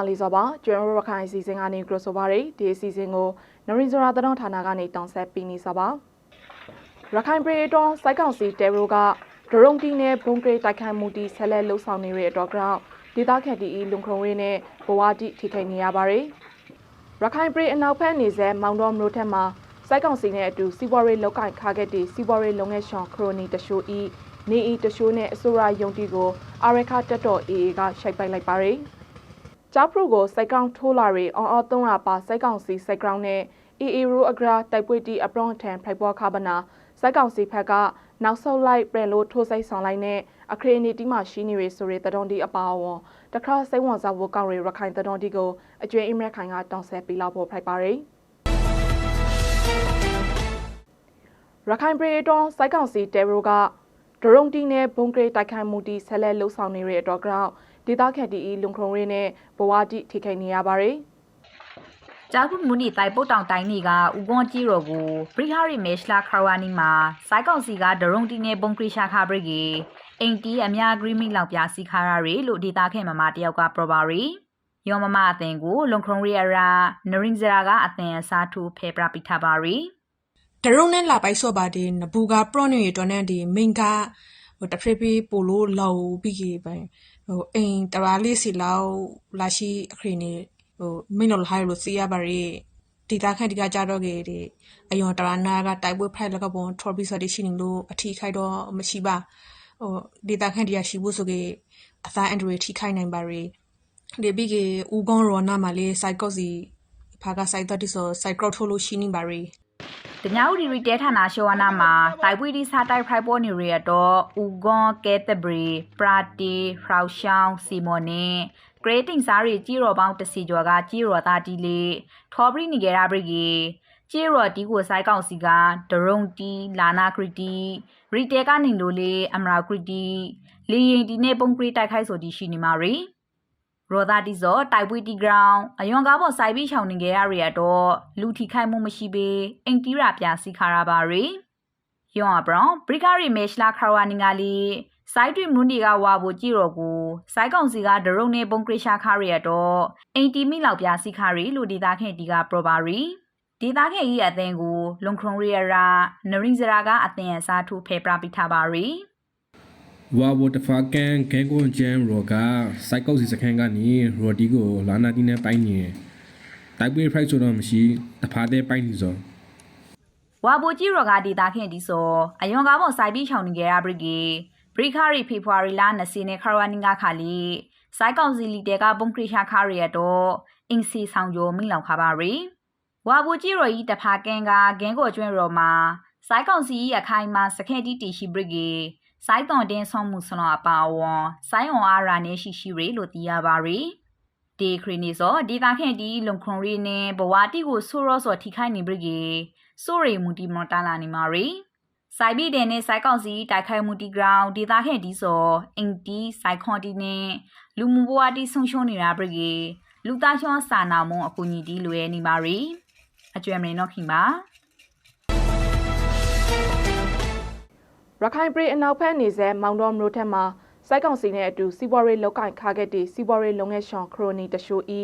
တာလီစောပါကျွမ်းရခိုင်အစီအစဉ်ကနေကရဆိုပါရီဒီအစီအစဉ်ကိုနရင်ဇရာတတော်ဌာနကနေတောင်းဆက်ပေးနေစာပါရခိုင်ပြည်တော်စိုက်ကောင်စီတဲရိုကဒရုံတီနဲ့ဘုံကလေးတိုက်ခိုက်မှုတီဆက်လက်လှုပ်ဆောင်နေတဲ့အတွက်ကြောင့်ဒေသခံတီဤလုံခုံဝင်းနဲ့ဘဝတိထိခိုက်နေရပါတယ်ရခိုင်ပြည်အနောက်ဘက်နေဆဲမောင်တော်မြို့ထက်မှာစိုက်ကောင်စီနဲ့အတူစီးပွားရေးလောက်ကင်ခါခဲ့တဲ့စီးပွားရေးလုပ်ငန်းရှင်ခရိုနီတရှိုးဤနေဤတရှိုးနဲ့အစိုးရယုံတီကိုအာရခတက်တော် AA ကရှိုက်ပိုက်လိုက်ပါတယ်။ ကြောက်ဖရုကိုစိုက်ကောင်ထိုးလာရီအော်အော်သုံးရာပါစိုက်ကောင်စီစိုက်ကောင်နဲ့ AA ရိုအဂရာတိုက်ပွဲတီအပရွန်ထန်ဖိုက်ပေါ်ခါပနာစိုက်ကောင်စီဖက်ကနောက်ဆုတ်လိုက်ပြန်လို့ထိုးစိတ်ဆောင်လိုက်နဲ့အခရီးနီတီမှရှိနေရဆိုရတဲ့တုံးတီအပါအဝင်တခါစိတ်ဝင်စားဖို့ကောင်းရရခိုင်တဲ့တုံးတီကိုအကျွေးအမရခိုင်ကတောင်းဆက်ပေးလောက်ဖို့ဖိုက်ပါရယ်ရခိုင်ပြည်တော်စိုက်ကောင်စီတဲရိုကဒရုံတီနဲ့ဘုံကလေးတိုက်ခိုက်မှုတီဆက်လက်လှုပ်ဆောင်နေတဲ့အတွက်ကြောင့် ဒေသခံတီဤလုံခုံရင်းနဲ့ဘဝတိထိခိုက်နေရပါတယ်ကြာခုမူနီတိုင်ပုတ်တောင်တိုင်းနေကဥကွန်ကြီးရောကိုဘရိဟာရီမေရှလာခရဝါနီမှာစိုက်ကောင်စီကဒရုံတီနဲ့ဘုံကရီရှာခါဘရိကေအင်တီအများဂရီမီလောက်ပြစီခါရရီလို့ဒေတာခဲ့မမတယောက်ကပရပါရီယောမမအသင်ကိုလုံခရုံရီယာရာနရင်ဇရာကအသင်အစားထိုးဖေပရပိထပါရီဒရုံနဲ့လာပိုက်ဆော့ပါဒီနဘူကပရော့နေတော်နဲ့ဒီမင်ကဟိုတဖေးဖေးပိုလို့လောက်ပြီးကြီးပိုင် ဟိုအိမ်တရာလေးစီလောက်လာရှိအခရီးနေဟိုမင်းတို့ဟိုင်းလို့စီရပါရီဒီတာခန့်ဒီကကြတော့ကေဒီအယောတရာနာကတိုက်ပွဲဖိုက်လကပွန်ထော်ဘီဆော်ဒီရှိနေလို့အထီခိုက်တော့မရှိပါဟိုဒီတာခန့်ဒီကရှိဖို့ဆိုကေအသားအန်ဒရီထိခိုက်နိုင်ပါရီဒီပြီးကေဦးကွန်ရောနာမလေးစိုက်ကော့စီဖာကစိုက်တော့ဒီဆိုစိုက်ကော့ထိုးလို့ရှိနေပါရီ တညာဦးဒီရီတဲဌာနရှောဝနာမှာတိုက်ပွေးဒီစာတိုက်ဖိုက်ပေါ်နေရတော့ဥဂွန်ကဲတဘရီပရာတီဖရောက်ရှောင်းစီမော်နေဂရေတင်စားရီကြီးရော်ပေါင်းတစီကျော်ကကြီးရော်သားတီလေးထော်ဘရီနီဂေရာဘရီဂီကြီးရော်တီကိုဆိုင်ကောင်စီကဒရုံတီလာနာခရီတီရီတဲကနေလိုလေးအမရာခရီတီလီရင်တီနဲ့ပုံခရီတိုက်ခိုက်ဆိုတီရှိနေမှာရီ ရောသားတီဇောတိုက်ပွေးတီဂရောင်းအယွန်ကားပေါ်စိုက်ပြီးချောင်းနေကြရရတော့လူထိခိုက်မှုမရှိပေအင်တီရာပြစီခါရပါရီယွန်အဘရောင်ဘရိကာရီမေရှလာခရဝနီငါလီစိုက်တွင်မွန်ဒီကဝါဖို့ကြည့်တော့ကိုစိုက်ကောင်စီကဒရုံနေပုံကရရှာခါရရတော့အင်တီမီလောက်ပြစီခါရီလို့ဒေတာခင်ဒီကပရပါရီဒေတာခင်ကြီးအသင်ကိုလွန်ခရုံရီယာရာနရင်ဇရာကအသင်အစားထိုးဖေပရာပိထားပါရီ ဝါဘတဖာကန်ခဲကွန်ဂျမ်ရောကစိုက်ကောက်စီစခန်းကနေရော်ဒီကိုလာနာတီနဲ့ပိုင်းနေတယ်တိုက်ပွဲဖိုက်ဆိုတော့မရှိတဖာတဲ့ပိုင်းနေစောဝါပိုကြီးရောကဒေတာခင်ဒီဆိုအယွန်ကားပေါ်စိုက်ပြီးချောင်းနေကြရဘရိကေဘရိခါရီဖေဖော်ဝါရီလ20နဲ့ခရဝနီငါခါလီစိုက်ကောင်စီလီတဲကပုံခရရှာခါရရတော့အင်းစီဆောင်ကြိုမိလောက်ခါပါရီဝါပိုကြီးရောဤတဖာကန်ကဂင်းကိုကျွင်းရောမှာစိုက်ကောင်စီရခိုင်မှာစခဲတီတီရှိဘရိကေ စိုက်သွန်တင်းဆောင်မှုဆလောအပါဝွန်စိုင်းဝါရာနေရှိရှိရေလို့သိရပါရီဒီခရီနီဆိုဒေတာခင်ဒီလုံခွန်ရီနဲ့ဘဝတိကိုဆိုရောစောထိခိုက်နေဘရိကေစိုးရိမ်မှုဒီမတာလာနေမာရီစိုက်ပြီးတဲ့နဲ့စိုက်ကောင်စီတိုက်ခိုက်မှုဒီဂရောင်းဒေတာခဲ့ဒီဆိုအင်တီစိုက်ခွန်တီနဲ့လူမှုဘဝတီဆုံရှုံနေတာပြကေလူသားချောစာနာမုံအကူညီတီလွယ်နေပါရီအကျွမ်းမင်းတော့ခင်ပါ ရခိုင်ပြည်အနောက်ဘက်နေဆဲမောင်တော်မြို့ထက်မှာစိုက်ကောင်စီနဲ့အတူစီးပွားရေးလောက်ကင်ခါခဲ့တဲ့စီးပွားရေးလုပ်ငန်းရှင်ခရိုနီတရှိုးဤ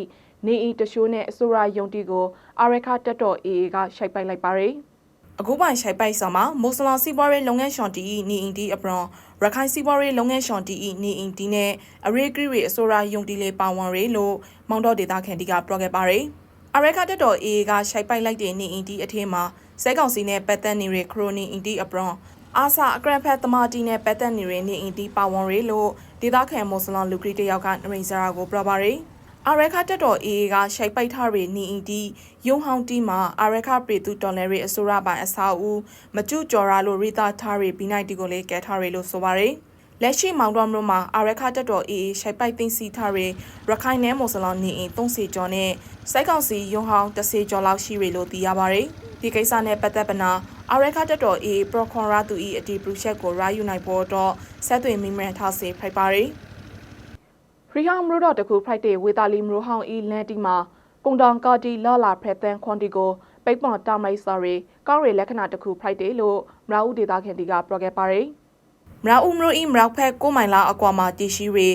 နေဤတရှိုးနဲ့အစိုးရယုံတီကိုအာရခတက်တော် AA ကရှိုက်ပိုက်လိုက်ပါတယ်။အခုပိုင်ရှိုက်ပိုက်ဆောင်မှာမွတ်စလင်စီးပွားရေးလုပ်ငန်းရှင်တီဤနေအင်တီအပရွန်ရခိုင်စီးပွားရေးလုပ်ငန်းရှင်တီဤနေအင်တီနဲ့အရေဂရီရီအစိုးရယုံတီလေးပါဝင်ရေလို့မောင်တော်ဒေတာခင်တီကပြောခဲ့ပါတယ်။အာရခတက်တော် AA ကရှိုက်ပိုက်လိုက်တဲ့နေအင်တီအထင်းမှာစိုက်ကောင်စီနဲ့ပတ်သက်နေတဲ့ခရိုနီအင်တီအပရွန် အာဆာအကရန်ဖက်သမာတီနဲ့ပတ်သက်နေတဲ့နေအင်တီပါဝန်ရေလို့ဒေသခံမွတ်စလင်လူကရီတယောက်ကနရိဇရာကိုပြောပါရယ်အာရခတက်တော် AA ကရှိုက်ပိုက်ထားရနေအင်တီယုံဟောင်းတီမှာအာရခပြည်သူတော်လည်းရအစိုးရပိုင်းအစာအုပ်မကျူကျော်ရာလို့ရိတာထားရဘီနိုင်တီကိုလည်းကဲထားရလို့ဆိုပါရယ် လက်ရှိမောင်တော်မြို့မှာအာရခတက်တော် AA ရှိုက်ပိုက်သိမ်းစီထားရရခိုင်နယ်မွတ်စလင်နေအင်30ကျော်နဲ့စိုက်ကောင်စီယုံဟောင်း30ကျော်လောက်ရှိရလို့သိရပါရယ်ဒီကိစ္စနဲ့ပတ်သက်ပနာအာရခတက်တော် A ပရခွန်ရာသူဤအတီပရချက်ကိုရာယူနိုင်ဖို့တော့ဆက်သွယ်မိမရထားစေဖိုက်ပါရီရီဟောင်မရိုတော့တခုဖိုက်တဲ့ဝေတာလီမရိုဟောင်ဤလန်တီမှာကုံတောင်ကာတီလာလာဖရက်တန်ခွန်တီကိုပိတ်ပွန်တာမိုက်စာရီကောက်ရီလက္ခဏာတခုဖိုက်တယ်လို့မရာဦးဒေတာခင်တီကပြောခဲ့ပါရီ မရာဦးမရိုဤမရောက်ဖက်ကိုမိုင်လာအကွာမှာတည်ရှိရီ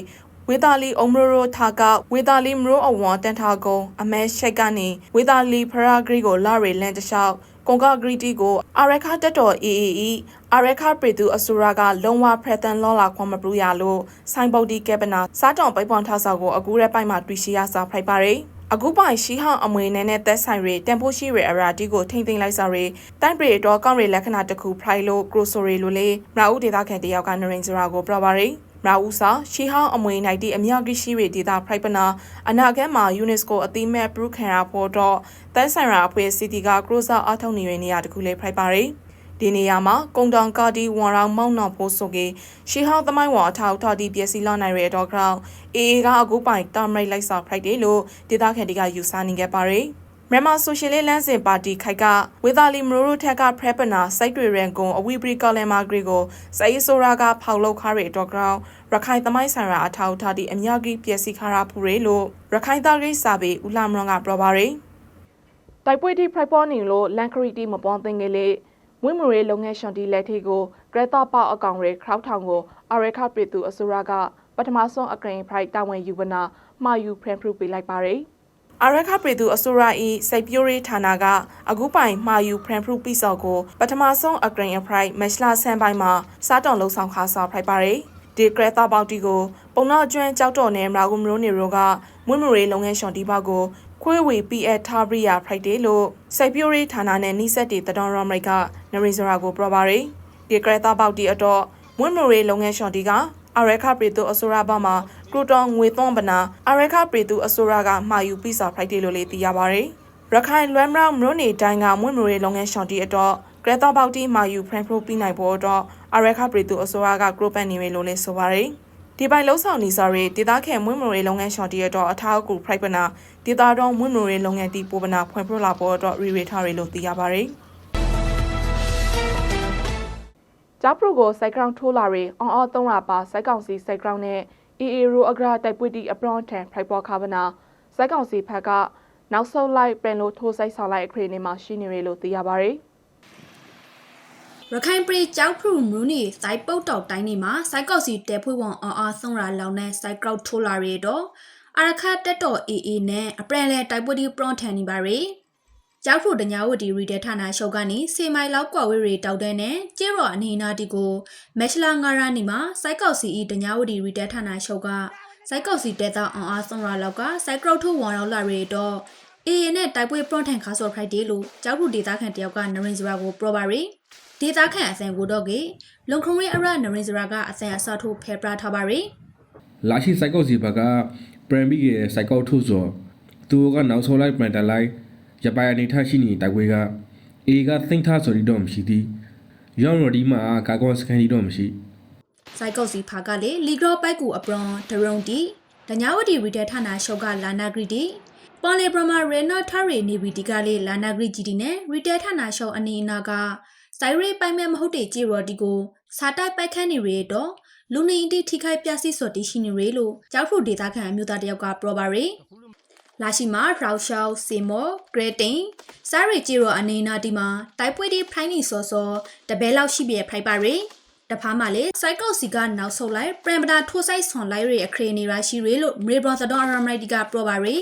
ဝေသာလီအုံမရိုရိုထာကဝေသာလီမရိုအဝွန်တန်ထာကုံအမဲရှိတ်ကနေဝေသာလီဖရာဂရီကိုလာရီလန်တလျှောက်ကွန်ကဂရီတီကိုအာရခတက်တော် AAE အာရခပရီတူအဆူရာကလုံဝဖရတန်လောလာခွန်မပလူရလို့ဆိုင်ပုတ်တီကက်ပနာစားတောင်ပိတ်ပွန်ထောက်ဆောက်ကိုအကူရဲပိုက်မှာတွေ့ရှိရစာဖိုက်ပါရယ် အခုပိုင်ရှိဟောင်းအမွေနဲ့နဲ့သက်ဆိုင်ရီတန်ဖိုးရှိရီအရာတီကိုထိမ့်သိမ့်လိုက်စာရီတိုင်ပရီတော့ကောင်းရီလက္ခဏာတစ်ခုဖရိုင်လို့ကရိုဆိုရီလိုလေမရာဦးဒေတာခင်တယောက်ကနရင်စရာကိုပြပါရယ်မရာဦးစာရှိဟောင်းအမွေနိုင်တီအမြောက်ကြီးရှိရီဒေတာဖရိုက်ပနာအနာဂတ်မှာ UNESCO အသိမဲ့ပရုခံရဖို့တော့သက်ဆိုင်ရာအဖွဲ့စီတီကကရိုဆာအထောက်နေရနေရတခုလေးဖရိုက်ပါရယ် ဒီနေရာမှာကုံတောင်ကာဒီဝန်ရောင်မောင်းနှောက်ဖို့ဆိုကေရှီဟောင်းသမိုင်းဝါအထောက်အထောက်ဒီပျက်စီးလာနိုင်ရတော့ကြောင့်အေအေကအခုပိုင်တာမရိတ်လိုက်စာဖိုက်တယ်လို့ဒေသခံတွေကယူဆနေခဲ့ပါရယ်မြန်မာဆိုရှယ်လစ်လမ်းစဉ်ပါတီခိုက်ကဝေသာလီမရိုရိုထက်ကဖရက်ပနာစိုက်တွေရန်ကုံအဝီပရီကလန်မာဂရီကိုစိုက်ဆိုရာကဖောက်လောက်ခါရတော့ကြောင့်ရခိုင်သမိုင်းဆိုင်ရာအထောက်အထားဒီအများကြီးပျက်စီးခါရဖူးရလို့ရခိုင်သားရေးစာပေဦးလာမရွန်ကပြောပါရယ်တိုက်ပွဲတီဖရိုက်ပေါ်နေလို့လန်ခရီတီမပွန်သင်ကလေး ဝင်းမရေလုပ်ငန်းရှင်တီလက်ထီကိုဂရတာပေါအကောင်ရဲခရောက်ထောင်ကိုအရခပြည်သူအစိုးရကပထမဆုံးအကရင်ဖရိုက်တာဝန်ယူဝနာမှာယူဖရန်ဖရူပေးလိုက်ပါရယ်အရခပြည်သူအစိုးရ၏စိတ်ပြိုးရေးဌာနကအခုပိုင်မှာယူဖရန်ဖရူပြီးစော်ကိုပထမဆုံးအကရင်အဖရိုက်မက်လာဆန်ပိုင်းမှာစားတောင်လုံဆောင်ခါစာဖရိုက်ပါရယ်ဒီဂရတာပေါတီကိုပုံတော့ကျွမ်းကြောက်တော်နဲ့မရာဂုမရိုနေရောကမွေးမရေလုပ်ငန်းရှင်တီပါကို ခွေးဝေ PF ထားဘရီယာဖရိုက်ဒေးလို့စိုက်ပြိုးရေးဌာနနဲ့နှိစက်တီတတော်ရမရိတ်ကနရီဇရာကိုပြောပါရယ်ဒီကရတာပေါတီအတော့မွေးမရေလုပ်ငန်းရှင်တီကအရခပရီတူအစိုးရဘမှာကရိုတော်ငွေသွန်းပနာအရခပရီတူအစိုးရကမှာယူပြီးစာဖရိုက်ဒေးလို့လေသိရပါရယ်ရခိုင်လွမ်းမြောက်မြို့နေတိုင်းကမွေးမရေလုပ်ငန်းရှင်တီအတော့ကရတာပေါတီမှာယူဖရန်ဖရိုပြီးနိုင်ဖို့တော့အရခပရီတူအစိုးရကကရိုပန်နေရလို့လေဆိုပါရယ် ဒီပိုင်လုံးဆောင်နေစာရီဒေတာခဲမွေးမရေလုပ်ငန်းရှော်တီရတော့အထောက်အကူဖရိုက်ပနာဒေတာတော့မွေးမရေလုပ်ငန်းတီပိုပနာဖွင့်ပြလာပေါ်တော့ရီရီထားရီလို့သိရပါရယ်ဂျာပရိုကိုစိုက်ကောင် ထိုးလာရီအောင်အောသုံးရာပါစိုက်ကောင်စီစိုက်ကောင်နဲ့အီအီရိုအဂရာတိုက်ပွေတီအပရွန်ထန်ဖရိုက်ပေါ်ခါဗနာစိုက်ကောင်စီဖက်ကနောက်ဆုတ်လိုက်ပြန်လို့ထိုးစိုက်ဆောင်လိုက်အခရေနေမှာရှိနေရလို့သိရပါရယ် ရခိုင်ပြည်ကြောက်ဖရူမူနီစိုက်ပုတ်တောက်တိုင်းနေမှာစိုက်ကောက်စီတဲဖွေးဝန်အောင်အားဆုံးရာလောင်နဲ့စိုက်ကောက်ထိုးလာရတော့အရခတ်တက်တော်အေအေနဲ့အပရန်လဲတိုက်ပွေးဒီပရွန်ထန်နေပါရီကြောက်ဖရူတညာဝတီရီတဲဌာနရှုပ်ကနေစေမိုင်လောက်ကွာဝေးရီတောက်တဲ့နဲ့ကျေရော်အနေနာတီကိုမက်ချလာငါရာနီမှာစိုက်ကောက်စီဤတညာဝတီရီတဲဌာနရှုပ်ကစိုက်ကောက်စီတဲတာအောင်အားဆုံးရာလောက်ကစိုက်ကောက်ထိုးဝန်ရောက်လာရီတော့ အေအေနဲ့တိုက်ပွဲပရွန်ထန်ခါဆော့ဖရိုက်ဒေးလို့ကြောက်ဖရူဒေတာခန်တယောက်ကနရင်စရာကိုပရောပါရီဒေတာခန့်အစံကိုတော့ကေလုံခုံရဲအရနရင်စရာကအစံအစထိုးဖဲပရာထားပါရီလာရှိစိုက်ကောက်စီဘက်ကပရန်ဘီရဲ့စိုက်ကောက်ထုတ်စောသူကနောက်ဆုံးလိုက်ပန်တလိုက်ရပိုင်အနေထားရှိနေတိုက်ပွဲကအေကသိမ့်ထားဆိုပြီးတော့မရှိသေးရောင်းရော်ဒီမှာကာကွန်စကန်ဒီတော့မရှိစိုက်ကောက်စီဖာကလေလီဂရောပိုက်ကူအပရွန်ဒရုံတီဒညာဝတီရီတဲဌာနရှုပ်ကလာနာဂရီတီ ပွန်လေဘရမာရေနော့ထရီနေဗီတီကလေလာနာဂရီဂျီတီနဲ့ရီတဲဌာနရှုပ်အနေအနာကစိုက်ရေးပိုင်မဲ့မဟုတ်တဲ့ကြည်ရော်တီကိုစာတိုက်ပိုက်ခန့်နေရတော့လူနေအင်တီထိခိုက်ပြစီစော်တီရှိနေရလို့ကြောက်ဖရူဒေတာခန့်အမျိုးသားတယောက်ကပြောပါရီလာရှိမှာရောက်ရှောက်စီမော့ဂရတင်စားရီဂျီရောအနေနာတီမှာတိုက်ပွဲတီဖိုင်းနီစောစောတပဲလောက်ရှိပြဖိုက်ပါရီတဖားမှလည်းစိုက်ကောက်စီကနောက်ဆုတ်လိုက်ပရမ်ပတာထိုးဆိုင်ဆွန်လိုက်ရအခရေနေရရှိရလို့မေဘရသဒေါ်ရမရိုက်တီကပြောပါရီယွ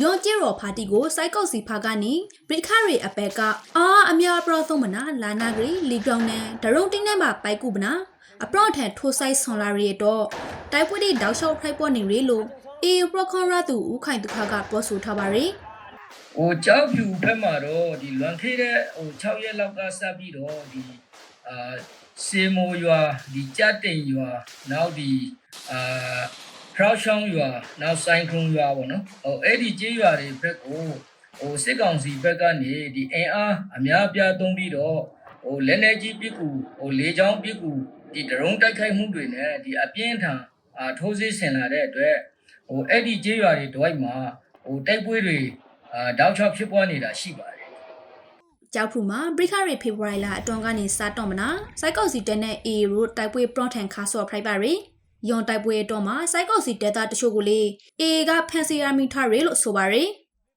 န်ကျရောဖာတီကိုစိုက်ကောက်စီဖာကနေဘရိခရီအပက်ကအာအမြပရောသုံးမနာလာနာဂရီလီဂရောင်းနဲ့ဒရုံတင်းနဲ့မှာပိုက်ကူပနာအပရော့ထန်ထိုးဆိုင်ဆွန်လာရီတော့တိုက်ပွဲတွေတောက်လျှောက်ဖိုက်ပေါ်နေရလို့အေပရခွန်ရသူဦးခိုင်ဒုခကပြောဆိုထားပါရီဟိုကြောက်ဖြူဘက်မှာတော့ဒီလွန်ခေးတဲ့ဟို6ရက်လောက်ကစပ်ပြီးတော့ဒီအာစေမိုရွာဒီကြက်တိန်ရွာနောက်ဒီအာ ဖရောက်ရှောင်းရွာနောက်ဆိုင်ခုံရွာပေါ့နော်ဟိုအဲ့ဒီကျေးရွာတွေဘက်ကိုဟိုစစ်ကောင်စီဘက်ကနေဒီအင်အားအများအပြားသုံးပြီးတော့ဟိုလက်နေကြီးပြစ်ကူဟိုလေချောင်းပြစ်ကူဒီဒရုန်းတိုက်ခိုက်မှုတွေနဲ့ဒီအပြင်းထန်အာထိုးစစ်ဆင်လာတဲ့အတွက်ဟိုအဲ့ဒီကျေးရွာတွေတွိုက်မှာဟိုတိုက်ပွဲတွေအာတောက်ချောက်ဖြစ်ပွားနေတာရှိပါတယ်ကြောက်ဖူမှာဘရိခရီဖေဖော်ဝါရီလအတွန်ကနေစတော့မနာစိုက်ကောက်စီတဲနဲ့အေရိုတိုက်ပွဲပရော့ထန်ခါဆော့ဖရိုက်ပါရီ ယွန်တိုက်ပွဲတော့မှာစိုက်ကောက်စီတဲတာတချို့ကိုလေအေကဖန်စီယာမီထားရလို့ဆိုပါရီ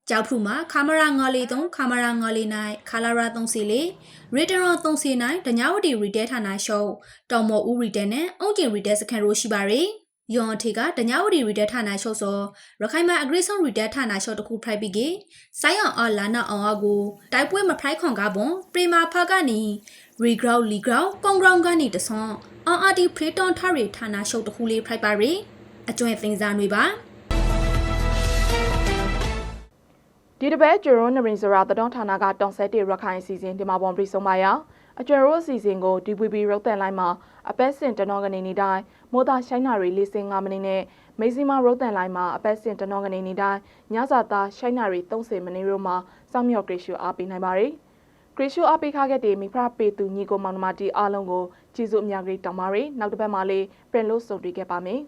ကြောက်ဖူမှာခါမရာ943ခါမရာ949ခါလာရာ34ရီတရော39ဒညာဝတီရီတဲဌာနရှုပ်တော်မော်ဦးရီတဲနဲ့အုံကျင်ရီတဲစခန်ရိုးရှိပါရီယွန်ထေကတညာဝတီရီတဲဌာနရှော့စောရခိုင်မှာအဂရိဆုံးရီတဲဌာနရှော့တခုဖရိုက်ပြီးကေဆိုင်းအောင်အော်လာနာအောင်အကိုတိုက်ပွဲမဖရိုက်ခွန်ကပွန်ပရီမာဖာကနေ ရီဂရောက်လီဂရောက်ကွန်ဂရောင်းကနေတဆွန်အော်အာတီဖရီတွန်ထရီဌာနရှော့တခုလေးဖရိုက်ပါရီအကျွင့်သင်စားတွေပါဒီတစ်ပတ်ကျွန်းနရင်စရာတတော်ဌာနကတောင်ဆက်တေရခိုင်အစီအစဉ်ဒီမှာပေါ်ပြီးဆုံးပါရအကျွန်းရိုးအစီအစဉ်ကို DVB ရုပ်သံလိုင်းမှာအပတ်စဉ်တနောကနေနေတိုင်းမိုးသားရှိုင်းနာရီ45မိနစ်နဲ့မေစီမာရုပ်သံလိုင်းမှာအပတ်စဉ်တနောကနေနေတိုင်းညစာသားရှိုင်းနာရီ30မိနစ်တို့မှာစောင့်မျှော်ဂရေရှီယိုအားပေးနိုင်ပါတယ် ဂရေရှီယိုအားပေးခခဲ့တဲ့မိဖရာပေသူညီကိုမောင်နှမတီအားလုံးကိုကျေးဇူးအများကြီးတောင်းပါရယ်နောက်တစ်ပတ်မှာလေးပြန်လို့ဆုံတွေ့ခဲ့ပါမယ်